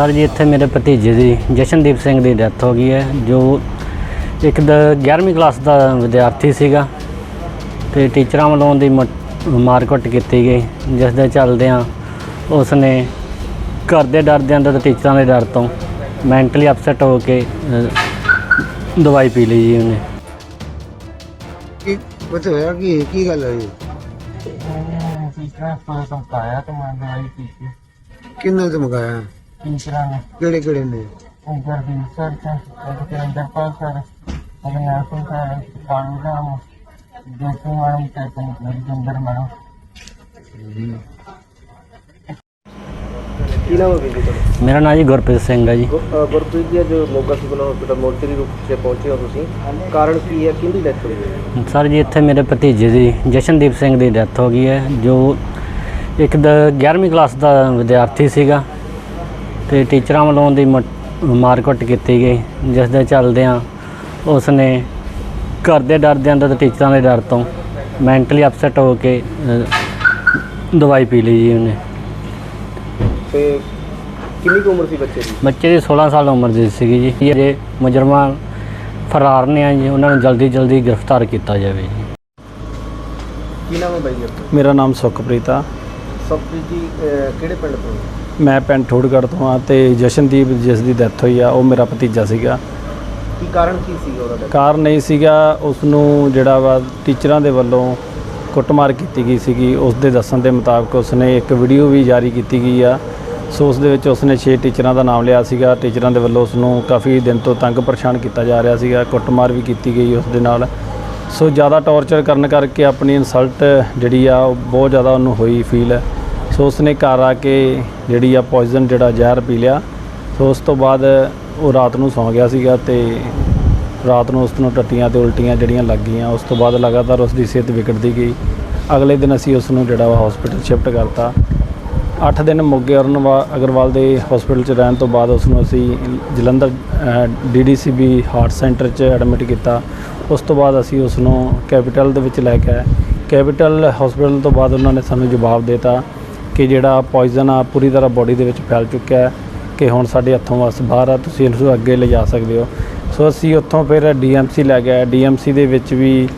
Sir ਜੀ ਇੱਥੇ ਮੇਰੇ ਭਤੀਜੇ ਦੀ ਜਸ਼ਨਦੀਪ ਸਿੰਘ ਦੀ ਡੈਥ ਹੋ ਗਈ ਹੈ ਜੋ ਇੱਕ ਦਾ 11ਵੀਂ ਕਲਾਸ ਦਾ ਵਿਦਿਆਰਥੀ ਸੀਗਾ ਤੇ ਟੀਚਰਾਂ ਵੱਲੋਂ ਦੀ ਮਾਰਕੁੱਟ ਕੀਤੀ ਗਈ ਜਿਸ ਦੇ ਚੱਲਦਿਆਂ ਉਸ ਨੇ ਘਰ ਦੇ ਡਰ ਦੇ ਅੰਦਰ ਟੀਚਰਾਂ ਦੇ ਡਰ ਤੋਂ ਮੈਂਟਲੀ ਅਪਸੈਟ ਹੋ ਕੇ ਦਵਾਈ ਪੀ ਲਈ ਜੀ ਉਹਨੇ। ਕੀ ਪਤਾ ਹੋਇਆ ਕਿ ਕੀ ਗੱਲ ਹੈ ਕਿੰਨੇ ਤੋਂ ਮੰਗਾਇਆ ਮੇਰਾ। ਨਾਮ ਜੀ ਗੁਰਪ੍ਰੀਤ ਸਿੰਘ ਹੈ ਜੀ। ਗੁਰਪ੍ਰੀਤ ਜੀ ਅੱਜ ਮੋਗਾ ਸਿਵਲ ਹਸਪੀਟਲ ਮੋਰਚਰੀ ਰੂਪ ਤੇ ਪਹੁੰਚੇ ਹੋ ਤੁਸੀਂ। ਕਾਰਨ ਕੀ ਹੈ? ਕਿਹਦੀ ਡੈਥ ਹੋਈ ਹੈ? ਸਰ ਜੀ ਇੱਥੇ ਮੇਰੇ ਭਤੀਜੇ ਦੀ ਜਸ਼ਨਦੀਪ ਸਿੰਘ ਦੀ ਡੈਥ ਹੋ ਗਈ ਹੈ ਜੋ ਇੱਕ ਦ- 11ਵੀਂ ਕਲਾਸ ਦਾ ਵਿਦਿਆਰਥੀ ਸੀਗਾ। ਤੇ ਟੀਚਰਾਂ ਵੱਲੋਂ ਦੀ ਮਾਰਕੁੱਟ ਕੀਤੀ ਗਈ ਜਿਸ ਦੇ ਚੱਲਦਿਆਂ ਉਸ ਨੇ ਘਰ ਦੇ ਡਰਦਿਆਂ ਤੇ ਟੀਚਰਾਂ ਦੇ ਡਰ ਤੋਂ ਮੈਂਟਲੀ ਅਪਸੈਟ ਹੋ ਕੇ ਦਵਾਈ ਪੀ ਲਈ ਜੀ ਉਹਨੇ। ਤੇ ਕਿੰਨੀ ਕੁ ਉਮਰ ਸੀ ਬੱਚੇ ਦੀ? ਬੱਚੇ ਦੀ 16 ਸਾਲ ਉਮਰ ਦੀ ਸੀਗੀ ਜੀ। ਜੇ ਮੁਜਰਮਾਂ ਫਰਾਰ ਨੇ ਆ ਜੀ ਉਹਨਾਂ ਨੂੰ ਜਲਦੀ ਜਲਦੀ ਗ੍ਰਿਫਤਾਰ ਕੀਤਾ ਜਾਵੇ ਜੀ। ਕੀ ਨਾਮ ਹੈ ਬਾਈ ਜੀ ਮੇਰਾ ਨਾਮ ਸੁਖਪ੍ਰੀਤ ਆ। ਸਤਪ੍ਰੀਤ ਜੀ ਕਿਹੜੇ ਪਿੰਡ ਤੋਂ? ਹੋ? ਮੈਂ ਪਿੰਡ ਠੋੜਗੜ੍ਹ ਤੋਂ ਆ ਤੇ ਜਸ਼ਨਦੀਪ ਜਿਸ ਦੀ ਡੈਥ ਹੋਈ ਆ ਉਹ ਮੇਰਾ ਭਤੀਜਾ ਸੀਗਾ। ਕੀ ਕਾਰਨ ਕੀ ਸੀ ਉਹਦਾ death? ਕਾਰਨ ਨਹੀਂ ਸੀਗਾ ਉਸ ਨੂੰ ਜਿਹੜਾ ਵਾ ਟੀਚਰਾਂ ਦੇ ਵੱਲੋਂ ਕੁੱਟਮਾਰ ਕੀਤੀ ਗਈ ਸੀਗੀ। ਉਸ ਦੇ ਦੱਸਣ ਦੇ ਮੁਤਾਬਕ ਉਸਨੇ ਇੱਕ ਵੀਡੀਓ ਵੀ ਜਾਰੀ ਕੀਤੀ ਗਈ ਆ। ਸੋ ਉਸ ਦੇ ਵਿੱਚ ਉਸਨੇ 6 ਟੀਚਰਾਂ ਦਾ ਨਾਮ ਲਿਆ ਸੀਗਾ। ਟੀਚਰਾਂ ਦੇ ਵੱਲੋਂ ਉਸ ਨੂੰ ਕਾਫੀ ਦਿਨ ਤੋਂ ਤੰਗ ਪਰੇਸ਼ਾਨ ਕੀਤਾ ਜਾ ਰਿਹਾ ਸੀਗਾ। ਕੁੱਟਮਾਰ ਵੀ ਕੀਤੀ ਗਈ ਉਸ ਦੇ ਨਾਲ। ਸੋ ਜ਼ਿਆਦਾ ਟੌਰਚਰ ਕਰਨ ਕਰਕੇ ਆਪਣੀ ਇਨਸਲਟ ਜਿਹੜੀ ਆ ਉਹ ਬਹੁਤ ਜ਼ਿਆਦਾ ਉਹਨੂੰ ਹੋਈ ਫੀਲ ਸੋ ਉਸਨੇ ਘਰ ਆ ਕੇ ਜਿਹੜੀ ਆ ਪੋਇਜ਼ਨ ਜਿਹੜਾ ਜ਼ਹਿਰ ਪੀ ਲਿਆ। ਸੋ ਉਸ ਤੋਂ ਬਾਅਦ ਉਹ ਰਾਤ ਨੂੰ ਸੌਂ ਗਿਆ ਸੀਗਾ ਤੇ ਰਾਤ ਨੂੰ ਉਸ ਨੂੰ ਟੱਟੀਆਂ ਤੇ ਉਲਟੀਆਂ ਜਿਹੜੀਆਂ ਲੱਗ ਗਈਆਂ, ਉਸ ਤੋਂ ਬਾਅਦ ਲਗਾਤਾਰ ਉਸ ਦੀ ਸਿਹਤ ਵਿਗੜਦੀ ਗਈ। ਅਗਲੇ ਦਿਨ ਅਸੀਂ ਉਸ ਨੂੰ ਜਿਹੜਾ ਵਾ ਹਸਪੀਟਲ ਸ਼ਿਫਟ ਕਰਤਾ। 8 ਦਿਨ ਮੋਗੇ ਅਰਨਵਾ ਅਗਰਵਾਲ ਦੇ ਹਸਪੀਟਲ 'ਚ ਰਹਿਣ ਤੋਂ ਬਾਅਦ ਉਸ ਨੂੰ ਅਸੀਂ ਜਲੰਧਰ ਡੀਡੀਸੀਬੀ ਹਾਰਟ ਸੈਂਟਰ 'ਚ ਐਡਮਿਟ ਕੀਤਾ। ਉਸ ਤੋਂ ਬਾਅਦ ਅਸੀਂ ਉਸ ਨੂੰ ਕੈਪੀਟਲ ਦੇ ਵਿੱਚ ਲੈ ਕੇ ਆਏ। ਕੈਪੀਟਲ ਹਸਪੀਟਲ ਤੋਂ ਬਾਅਦ ਉਹਨਾਂ ਨੇ ਸਾਨੂੰ ਜਵਾਬ ਦਿੱਤਾ। ਕਿ ਜਿਹੜਾ ਪੋਇਜ਼ਨ ਆ, ਪੂਰੀ ਤਰ੍ਹਾਂ ਬੋਡੀ ਦੇ ਵਿੱਚ ਫੈਲ ਚੁੱਕਿਆ ਹੈ ਕਿ ਹੁਣ ਸਾਡੇ ਹੱਥੋਂ ਵਸ ਬਾਹਰ ਆ, ਤੁਸੀਂ ਇਸ ਨੂੰ ਅੱਗੇ ਲਿਜਾ ਸਕਦੇ ਹੋ। ਸੋ ਅਸੀਂ ਉੱਥੋਂ ਫਿਰ ਡੀਐਮਸੀ ਲੈ ਗਏ। ਡੀਐਮਸੀ ਦੇ ਵਿੱਚ ਵੀ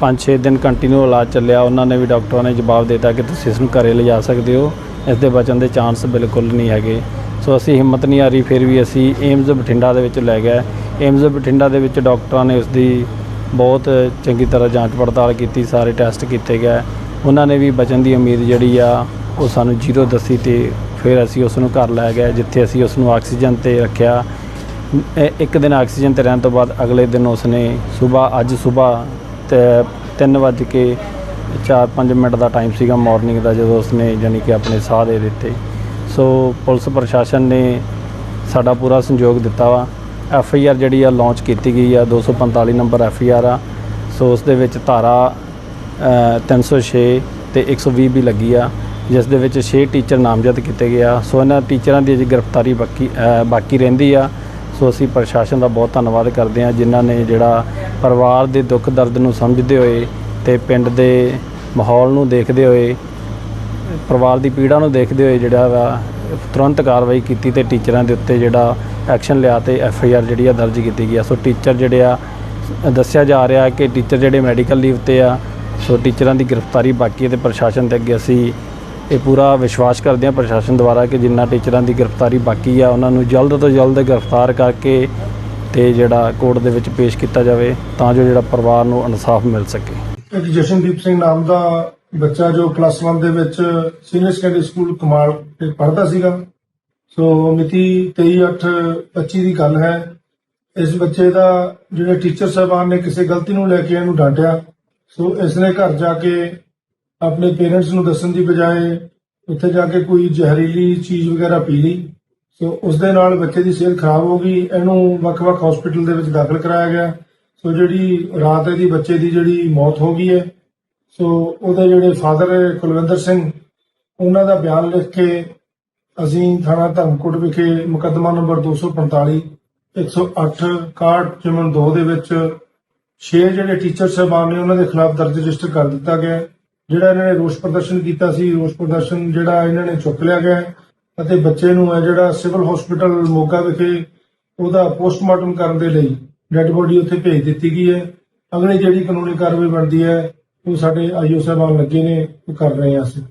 5-6 ਦਿਨ ਕੰਟੀਨਿਊ ਇਲਾਜ ਚੱਲਿਆ। ਉਹਨਾਂ ਨੇ ਵੀ ਡਾਕਟਰਾਂ ਨੇ ਜਵਾਬ ਦਿੱਤਾ ਕਿ ਤੁਸੀਂ ਇਸ ਨੂੰ ਘਰੇ ਲਿਜਾ ਸਕਦੇ ਹੋ। ਇਸ ਦੇ ਬਚਣ ਦੇ ਚਾਂਸ ਬਿਲਕੁਲ ਨਹੀਂ ਹੈਗੇ। ਸੋ ਅਸੀਂ ਹਿੰਮਤ ਨਹੀਂ ਹਾਰੀ, ਫਿਰ ਵੀ ਅਸੀਂ ਏਮਜ਼ ਬਠਿੰਡਾ ਦੇ ਵਿੱਚ ਲੈ ਗਏ। ਏਮਜ਼ ਬਠਿੰਡਾ ਦੇ ਵਿੱਚ ਡਾਕਟਰਾਂ ਨੇ ਉਸ ਦੀ ਬਹੁਤ ਚੰਗੀ ਤਰ੍ਹਾਂ ਜਾਂਚ ਪੜਤਾਲ ਕੀਤੀ, ਸਾਰੇ ਟੈਸਟ ਕੀਤੇ ਗਏ। ਉਹਨਾਂ ਨੇ ਵੀ ਬਚਣ ਦੀ ਉਮੀਦ ਜਿਹੜੀ ਆ ਉਹ ਸਾਨੂੰ ਜ਼ੀਰੋ ਦੱਸੀ ਤੇ ਫਿਰ ਅਸੀਂ ਉਸ ਨੂੰ ਘਰ ਲੈ ਗਏ ਜਿੱਥੇ ਅਸੀਂ ਉਸ ਨੂੰ ਆਕਸੀਜਨ ਤੇ ਰੱਖਿਆ। ਇਹ ਇੱਕ ਦਿਨ ਆਕਸੀਜਨ ਤੇ ਰਹਿਣ ਤੋਂ ਬਾਅਦ ਅਗਲੇ ਦਿਨ ਉਸਨੇ ਸਵੇਰ ਅੱਜ ਸਵੇਰ ਤੇ 3 ਵੱਜ ਕੇ 4-5 ਮਿੰਟ ਦਾ ਟਾਈਮ ਸੀਗਾ ਮਾਰਨਿੰਗ ਦਾ ਜਦੋਂ ਉਸਨੇ ਯਾਨੀ ਕਿ ਆਪਣੇ ਸਾਹ ਦੇ ਦਿੱਤੇ। ਸੋ ਪੁਲਿਸ ਪ੍ਰਸ਼ਾਸਨ ਨੇ ਸਾਡਾ ਪੂਰਾ ਸਹਿਯੋਗ ਦਿੱਤਾ ਵਾ। ਐਫ ਆਈ ਆਰ ਜਿਹੜੀ ਆ ਲਾਂਚ ਕੀਤੀ ਗਈ ਆ 245 ਨੰਬਰ ਐਫ ਆਈ ਆਰ ਆ। ਸੋ ਉਸ ਦੇ ਵਿੱਚ ਧਾਰਾ ਅ, 306 ਤੇ 120 ਵੀ ਲੱਗੀ ਆ। ਜਿਸ ਦੇ ਵਿੱਚ 6 ਟੀਚਰ ਨਾਮਜ਼ਦ ਕੀਤੇ ਗਏ ਆ। ਸੋ ਇਹਨਾਂ ਟੀਚਰਾਂ ਦੀ ਅਜੇ ਗ੍ਰਿਫਤਾਰੀ ਬਾਕੀ ਬਾਕੀ ਰਹਿੰਦੀ ਆ। ਸੋ ਅਸੀਂ ਪ੍ਰਸ਼ਾਸਨ ਦਾ ਬਹੁਤ ਧੰਨਵਾਦ ਕਰਦੇ ਹਾਂ ਜਿਨ੍ਹਾਂ ਨੇ ਜਿਹੜਾ ਪਰਿਵਾਰ ਦੇ ਦੁੱਖ ਦਰਦ ਨੂੰ ਸਮਝਦੇ ਹੋਏ ਤੇ ਪਿੰਡ ਦੇ ਮਾਹੌਲ ਨੂੰ ਦੇਖਦੇ ਹੋਏ, ਪਰਿਵਾਰ ਦੀ ਪੀੜਾ ਨੂੰ ਦੇਖਦੇ ਹੋਏ ਜਿਹੜਾ ਵਾ, ਤੁਰੰਤ ਕਾਰਵਾਈ ਕੀਤੀ ਤੇ ਟੀਚਰਾਂ ਦੇ ਉੱਤੇ ਜਿਹੜਾ ਐਕਸ਼ਨ ਲਿਆ ਤੇ ਐਫ ਆਈ ਆਰ ਜਿਹੜੀ ਆ ਦਰਜ ਕੀਤੀ ਗਈ ਆ। ਸੋ ਟੀਚਰ ਜਿਹੜੇ ਆ, ਦੱਸਿਆ ਜਾ ਰਿਹਾ ਕਿ ਟੀਚਰ ਜਿਹੜੇ ਮੈਡੀਕਲ ਲੀਵ ਤੇ ਆ, ਸੋ ਟੀਚਰਾਂ ਦੀ ਗ੍ਰਿਫਤਾਰੀ ਬਾਕੀ ਹੈ ਤੇ ਪ੍ਰਸ਼ਾਸਨ ਦੇ ਅੱਗੇ ਅਸੀਂ ਇਹ ਪੂਰਾ ਵਿਸ਼ਵਾਸ ਕਰਦੇ ਹਾਂ ਪ੍ਰਸ਼ਾਸਨ ਦੁਆਰਾ ਕਿ ਜਿੰਨਾ ਟੀਚਰਾਂ ਦੀ ਗ੍ਰਿਫਤਾਰੀ ਬਾਕੀ ਆ, ਉਹਨਾਂ ਨੂੰ ਜਲਦ ਤੋਂ ਜਲਦ ਗ੍ਰਿਫਤਾਰ ਕਰਕੇ ਤੇ ਜਿਹੜਾ ਕੋਰਟ ਦੇ ਵਿੱਚ ਪੇਸ਼ ਕੀਤਾ ਜਾਵੇ ਤਾਂ ਜੋ ਜਿਹੜਾ ਪਰਿਵਾਰ ਨੂੰ ਇਨਸਾਫ ਮਿਲ ਸਕੇ। ਇੱਕ ਜਸ਼ਨਦੀਪ ਸਿੰਘ ਨਾਮ ਦਾ ਬੱਚਾ ਜੋ ਪਲੱਸ 1 ਦੇ ਵਿੱਚ ਸੀਨੀਅਰ ਸੈਕੰਡਰੀ ਸਕੂਲ ਕਮਾਲ ਤੇ ਪੜ੍ਹਦਾ ਸੀਗਾ। ਸੋ ਮਿਤੀ 23/8/25 ਦੀ ਗੱਲ ਹੈ। ਇਸ ਬੱਚੇ ਦਾ ਜਿਹੜੇ ਟੀਚਰ ਸਾਹਿਬਾਨ ਨੇ ਕਿਸੇ ਗਲਤੀ ਨੂੰ ਲੈ ਕੇ ਇਹਨੂੰ ਡਾਂਟਿਆ। ਸੋ ਇਸ ਨੇ ਘਰ ਜਾ ਕੇ ਆਪਣੇ ਪੇਰੈਂਟਸ ਨੂੰ ਦੱਸਣ ਦੀ ਬਜਾਏ ਉੱਥੇ ਜਾ ਕੇ ਕੋਈ ਜ਼ਹਿਰੀਲੀ ਚੀਜ਼ ਵਗੈਰਾ ਪੀ ਲਈ। ਸੋ ਉਸ ਦੇ ਨਾਲ ਬੱਚੇ ਦੀ ਸਿਹਤ ਖਰਾਬ ਹੋ ਗਈ। ਇਹਨੂੰ ਵੱਖ-ਵੱਖ ਹਸਪੀਟਲ ਦੇ ਵਿੱਚ ਦਾਖਲ ਕਰਾਇਆ ਗਿਆ। ਸੋ ਜਿਹੜੀ ਰਾਤ ਇਹਦੀ ਬੱਚੇ ਦੀ ਜਿਹੜੀ ਮੌਤ ਹੋ ਗਈ ਹੈ। ਸੋ ਉਹਦੇ ਜਿਹੜੇ ਫਾਦਰ ਕੁਲਵਿੰਦਰ ਸਿੰਘ, ਉਹਨਾਂ ਦਾ ਬਿਆਨ ਲਿਖ ਕੇ ਅਸੀਂ ਥਾਣਾ ਧਰਮਕੋਟ ਵਿਖੇ ਮੁਕੱਦਮਾ ਨੰਬਰ 245 108 61 ਜਮਨ 2 ਦੇ ਵਿੱਚ ਛੇ ਜਿਹੜੇ ਟੀਚਰ ਸਾਹਿਬਾਨ ਨੇ, ਉਹਨਾਂ ਦੇ ਖਿਲਾਫ ਦਰਜ ਰਜਿਸਟਰ ਕਰ ਦਿੱਤਾ ਗਿਆ। ਜਿਹੜਾ ਇਹਨਾਂ ਨੇ ਰੋਸ ਪ੍ਰਦਰਸ਼ਨ ਕੀਤਾ ਸੀ, ਰੋਸ ਪ੍ਰਦਰਸ਼ਨ ਜਿਹੜਾ ਇਹਨਾਂ ਨੇ ਚੁੱਕ ਲਿਆ ਗਿਆ ਅਤੇ ਬੱਚੇ ਨੂੰ ਹੈ ਜਿਹੜਾ ਸਿਵਲ ਹਸਪੀਟਲ ਮੋਗਾ ਵਿਖੇ ਉਹਦਾ ਪੋਸਟਮਾਰਟਮ ਕਰਨ ਦੇ ਲਈ ਡੈੱਡ ਬੋਡੀ ਉੱਥੇ ਭੇਜ ਦਿੱਤੀ ਗਈ ਹੈ। ਅਗਲੀ ਜਿਹੜੀ ਕਾਨੂੰਨੀ ਕਾਰਵਾਈ ਬਣਦੀ ਹੈ, ਉਹ ਸਾਡੇ ਆਈਓ ਸਾਹਿਬਾਨ ਲੱਗੇ ਨੇ, ਉਹ ਕਰ ਰਹੇ ਆ ਅਸੀਂ।